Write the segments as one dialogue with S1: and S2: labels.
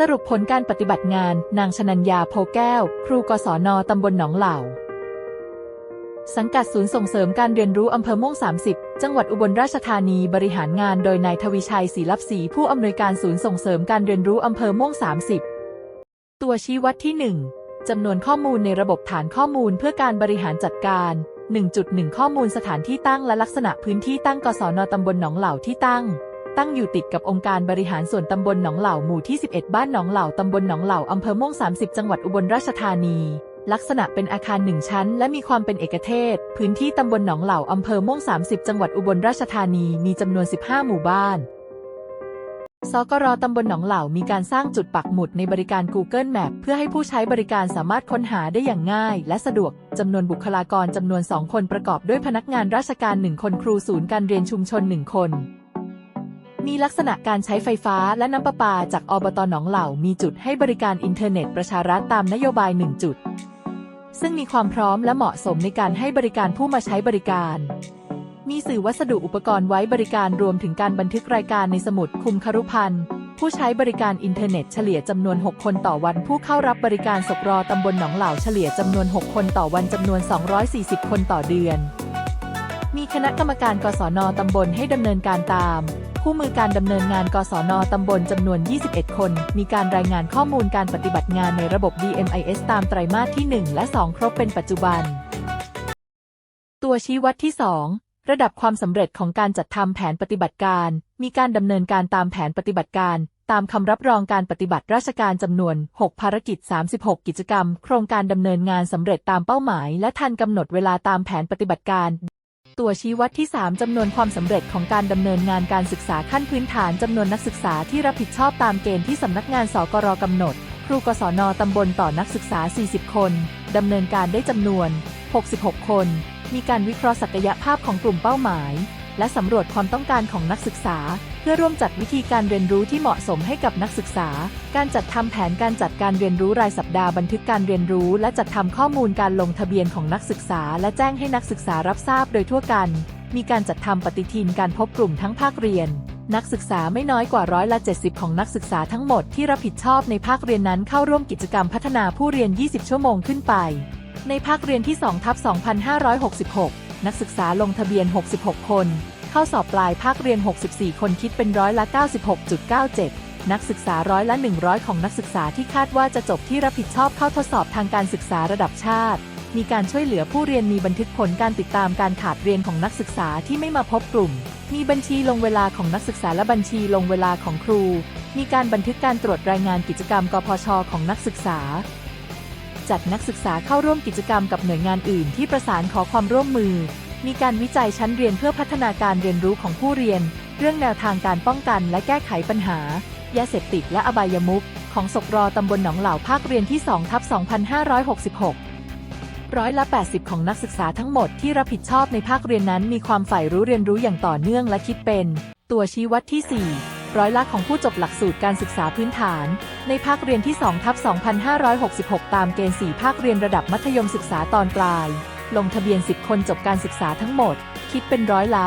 S1: สรุปผลการปฏิบัติงาน นางชนัญญาโพแก้ว ครูกศนตำบลหนองเหล่า สังกัดศูนย์ส่งเสริมการเรียนรู้อำเภอม่วง 30 จังหวัดอุบลราชธานีบริหารงานโดยนายทวีชัยศรีลับศรีผู้อำนวยการศูนย์ส่งเสริมการเรียนรู้อำเภอม่วง 30 ตัวชี้วัดที่ 1จำนวนข้อมูลในระบบฐานข้อมูลเพื่อการบริหารจัดการ 1.1 ข้อมูลสถานที่ตั้งและลักษณะพื้นที่ตั้งกศนตำบลหนองเหล่าที่ตั้ง ตั้งอยู่ติดกับองค์การบริหารส่วนตำบลหนองเหล่าหมู่ที่ 11 บ้านหนองเหล่าตำบลหนองเหล่าอำเภอม่วง 30 จังหวัดอุบลราชธานี ลักษณะเป็นอาคารหนึ่งชั้น และมีความเป็นเอกเทศ พื้นที่ตำบลหนองเหล่าอำเภอม่วง 30 จังหวัดอุบลราชธานีมีจำนวน 15 หมู่บ้านสกรตำบลหนองเหล่ามีการสร้างจุดปักหมุดในบริการ Google Map เพื่อให้ผู้ใช้บริการสามารถค้นหาได้อย่างง่าย และสะดวก จำนวนบุคลากรจำนวน 2 คนประกอบด้วยพนักงานราชการ 1 คนครูศูนย์การเรียนชุมชน 1 คน มีลักษณะการใช้ไฟฟ้าและน้ำประปาจากอบตหนองเหล่ามีจุดให้บริการอินเทอร์เน็ตประชารัฐตามนโยบาย 1 จุด ซึ่งมีความพร้อมและเหมาะสมในการให้บริการผู้มาใช้บริการ มีสื่อวัสดุอุปกรณ์ไว้บริการรวมถึงการบันทึกรายการในสมุดคุมครุพันธ์ผู้ใช้บริการอินเทอร์เน็ตเฉลี่ยจำนวน 6 คนต่อวันผู้เข้ารับบริการศกรอตำบลหนองเหล่าเฉลี่ยจำนวน 6 คนต่อวันจำนวน 240 คนต่อเดือน มีคณะกรรมการกศนตำบลให้ดำเนินการตาม ผู้มือการดำเนินงานกศนตำบลจำนวน 21 คน มีการรายงานข้อมูลการปฏิบัติงานในระบบ DMIS ตามไตรมาสที่ 1 และ 2 ครบเป็นปัจจุบัน ตัวชี้วัดที่ 2 ระดับความสำเร็จของการจัดทำแผนปฏิบัติการ มีการดำเนินการตามแผนปฏิบัติการ ตามคำรับรองการปฏิบัติราชการจำนวน 6 ภารกิจ 36 กิจกรรม โครงการดำเนินงานสำเร็จตามเป้าหมาย และทันกำหนดเวลาตามแผนปฏิบัติการ ตัวชี้วัดที่ 3จำนวนความสำเร็จของการดำเนินงานการศึกษาขั้นพื้นฐานจำนวนนักศึกษาที่รับผิดชอบตามเกณฑ์ที่สำนักงานสกรกำหนด ครูกศนตำบลต่อนักศึกษา 40 คนดำเนินการได้จำนวน 66 คน มีการวิเคราะห์ศักยภาพของกลุ่มเป้าหมาย และสำรวจความต้องการของนักศึกษา พื่อร่วมจัดวิธีการเรียนรู้ที่เหมาะสมให้กับนักศึกษา การจัดทำแผนการจัดการเรียนรู้รายสัปดาห์บันทึกการเรียนรู้ และจัดทำข้อมูลการลงทะเบียนของนักศึกษา และแจ้งให้นักศึกษารับทราบโดยทั่วกัน มีการจัดทำปฏิทินการพบกลุ่มทั้งภาคเรียน นักศึกษาไม่น้อยกว่าร้อยละ 70 ของนักศึกษาทั้งหมดที่รับผิดชอบในภาคเรียนนั้นเข้าร่วมกิจกรรมพัฒนาผู้เรียน 20 ชั่วโมงขึ้นไป ในภาคเรียนที่2ทับ2566 นักศึกษาลงทะเบียน 66 คน เข้าสอบปลายภาคเรียน 64 คนคิดเป็นร้อยละ 96.97 นักศึกษาร้อยละ 100 ของนักศึกษาที่คาดว่าจะจบที่รับผิดชอบเข้าทดสอบทางการศึกษาระดับชาติ มีการช่วยเหลือผู้เรียนมีบันทึกผลการติดตามการขาดเรียนของนักศึกษาที่ไม่มาพบกลุ่ม มีบัญชีลงเวลาของนักศึกษาและบัญชีลงเวลาของครู มีการบันทึกการตรวจรายงานกิจกรรมกพชของนักศึกษาจัดนักศึกษาเข้าร่วมกิจกรรมกับหน่วยงานอื่นที่ประสานขอความร่วมมือ มีการวิจัยชั้นเรียนเพื่อพัฒนาการเรียนรู้ของผู้เรียน เรื่องแนวทางการป้องกันและแก้ไขปัญหายาเสพติดและอบายมุขของศกรอตำบลหนองเหล่าภาคเรียนที่2ทับ2566 ร้อยละ 80 ของนักศึกษาทั้งหมดที่รับผิดชอบในภาคเรียนนั้นมีความใฝ่รู้เรียนรู้อย่างต่อเนื่องและคิดเป็น ตัวชี้วัดที่ 4 ร้อยละของผู้จบหลักสูตรการศึกษาพื้นฐาน ในภาคเรียนที่2ทับ2566 ตามเกณฑ์ 4 ภาคเรียนระดับมัธยมศึกษาตอนปลาย ลงทะเบียน 10 คนจบการศึกษาทั้งหมด คิดเป็นร้อยละ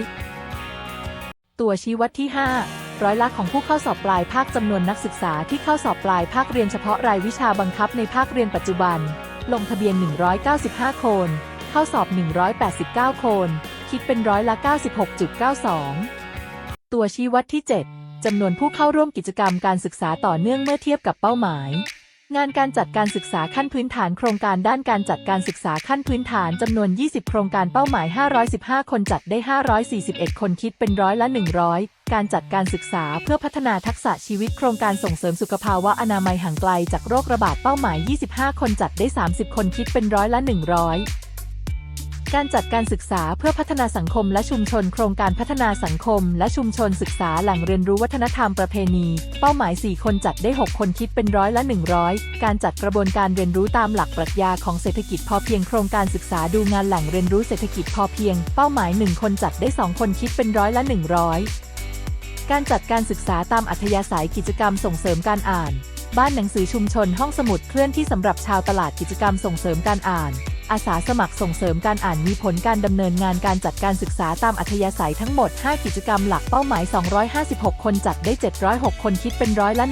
S1: 100 ตัวชี้วัดที่ 5 ร้อยละของผู้เข้าสอบปลายภาคจำนวนนักศึกษาที่เข้าสอบปลายภาคเรียนเฉพาะรายวิชาบังคับในภาคเรียนปัจจุบัน ลงทะเบียน 195 คน เข้าสอบ 189 คน คิดเป็นร้อยละ 96.92 ตัวชี้วัดที่ 7จำนวนผู้เข้าร่วมกิจกรรมการศึกษาต่อเนื่องเมื่อเทียบกับเป้าหมาย งานการจัดการศึกษาขั้นพื้นฐานโครงการด้านการจัดการศึกษาขั้นพื้นฐานจำนวน 20 โครงการเป้าหมาย 515 คนจัดได้ 541 คนคิดเป็นร้อยละ 100 การจัดการศึกษาเพื่อพัฒนาทักษะชีวิตโครงการส่งเสริมสุขภาวะอนามัยห่างไกลจากโรคระบาดเป้าหมาย 25 คนจัดได้ 30 คนคิดเป็นร้อยละ 100 การจัดการศึกษาเพื่อพัฒนาสังคมและชุมชน โครงการพัฒนาสังคม และชุมชนศึกษาแหล่งเรียนรู้วัฒนธรรมประเพณี เป้าหมาย 4 คนจัดได้ 6 คนคิดเป็นร้อยละ 100 การจัดกระบวนการเรียนรู้ตามหลักปรัชญาของเศรษฐกิจพอเพียงโครงการศึกษาดูงานแหล่งเรียนรู้เศรษฐกิจพอเพียง เป้าหมาย 1 คนจัดได้ 2 คนคิดเป็นร้อยละ 100 การจัดการศึกษาตามอัธยาศัยกิจกรรมส่งเสริมการอ่าน บ้านหนังสือชุมชนห้องสมุดเคลื่อนที่สำหรับชาวตลาดกิจกรรมส่งเสริมการอ่าน อาสาสมัครส่งเสริมการอ่านมีผลการดำเนินงานการจัดการศึกษาตามอัธยาศัยทั้งหมด 5 กิจกรรมหลักเป้าหมาย 256 คนจัดได้ 706 คนคิดเป็นร้อยละ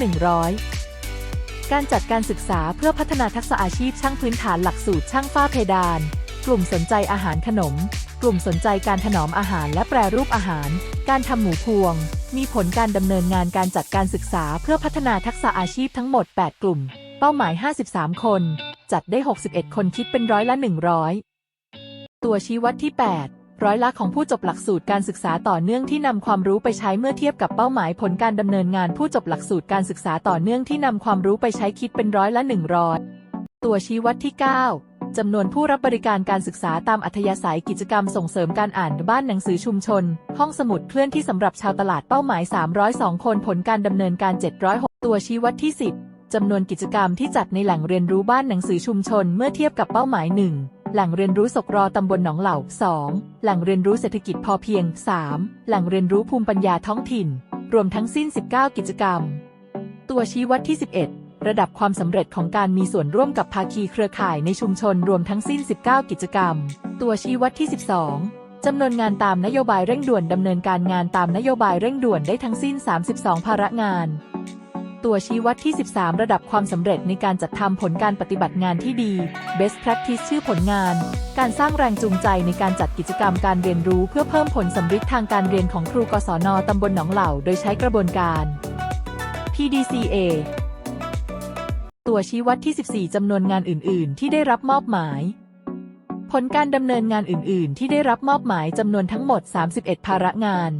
S1: 100 การจัดการศึกษาเพื่อพัฒนาทักษะอาชีพช่างพื้นฐานหลักสูตรช่างฝ้าเพดาน กลุ่มสนใจอาหารขนม กลุ่มสนใจการถนอมอาหารและแปรรูปอาหาร การทำหมูพวง มีผลการดำเนินงานการจัดการศึกษาเพื่อพัฒนาทักษะอาชีพทั้งหมด 8 กลุ่ม เป้าหมาย 53 คน จัดได้ 61 คนคิดเป็นร้อยละ 100 ตัวชี้วัดที่ 8 ร้อยละของผู้จบหลักสูตรการศึกษาต่อเนื่องที่นำความรู้ไปใช้เมื่อเทียบกับเป้าหมายผลการดำเนินงานผู้จบหลักสูตรการศึกษาต่อเนื่องที่นำความรู้ไปใช้คิดเป็นร้อยละ 100 ตัวชี้วัดที่ 9จำนวนผู้รับบริการการศึกษาตามอัธยาศัยกิจกรรมส่งเสริมการอ่านบ้านหนังสือชุมชน ห้องสมุดเคลื่อนที่สำหรับชาวตลาดเป้าหมาย 302 คนผลการดำเนินการ 706 ตัวชี้วัดที่ 10 จำนวนกิจกรรมที่จัดในแหล่งเรียนรู้บ้านหนังสือชุมชนเมื่อเทียบกับเป้าหมาย1แหล่งเรียนรู้ศกรอตำบลหนองเหล่า 2 แหล่งเรียนรู้เศรษฐกิจพอเพียง 3 แหล่งเรียนรู้ภูมิปัญญาท้องถิ่น รวมทั้งสิ้น 19 กิจกรรม ตัวชี้วัดที่ 11 ระดับความสำเร็จของการมีส่วนร่วมกับภาคีเครือข่ายในชุมชนรวมทั้งสิ้น 19 กิจกรรม ตัวชี้วัดที่ 12จำนวนงานตามนโยบายเร่งด่วนดำเนินการงานตามนโยบายเร่งด่วนได้ทั้งสิ้น 32 ภาระงาน ตัวชี้วัดที่ 13 ระดับความสำเร็จในการจัดทำผลการปฏิบัติงานที่ดี Best Practice ชื่อผลงาน การสร้างแรงจูงใจในการจัดกิจกรรมการเรียนรู้เพื่อเพิ่มผลสำฤทธิ์ทางการเรียนของครูกศนตำบลหนองเหล่า โดยใช้กระบวนการ PDCA ตัวชี้วัดที่ 14 จำนวนงานอื่น ๆ ที่ได้รับมอบหมาย ผลการดำเนินงานอื่น ๆ ที่ได้รับมอบหมายจำนวนทั้งหมด 31 ภาระงาน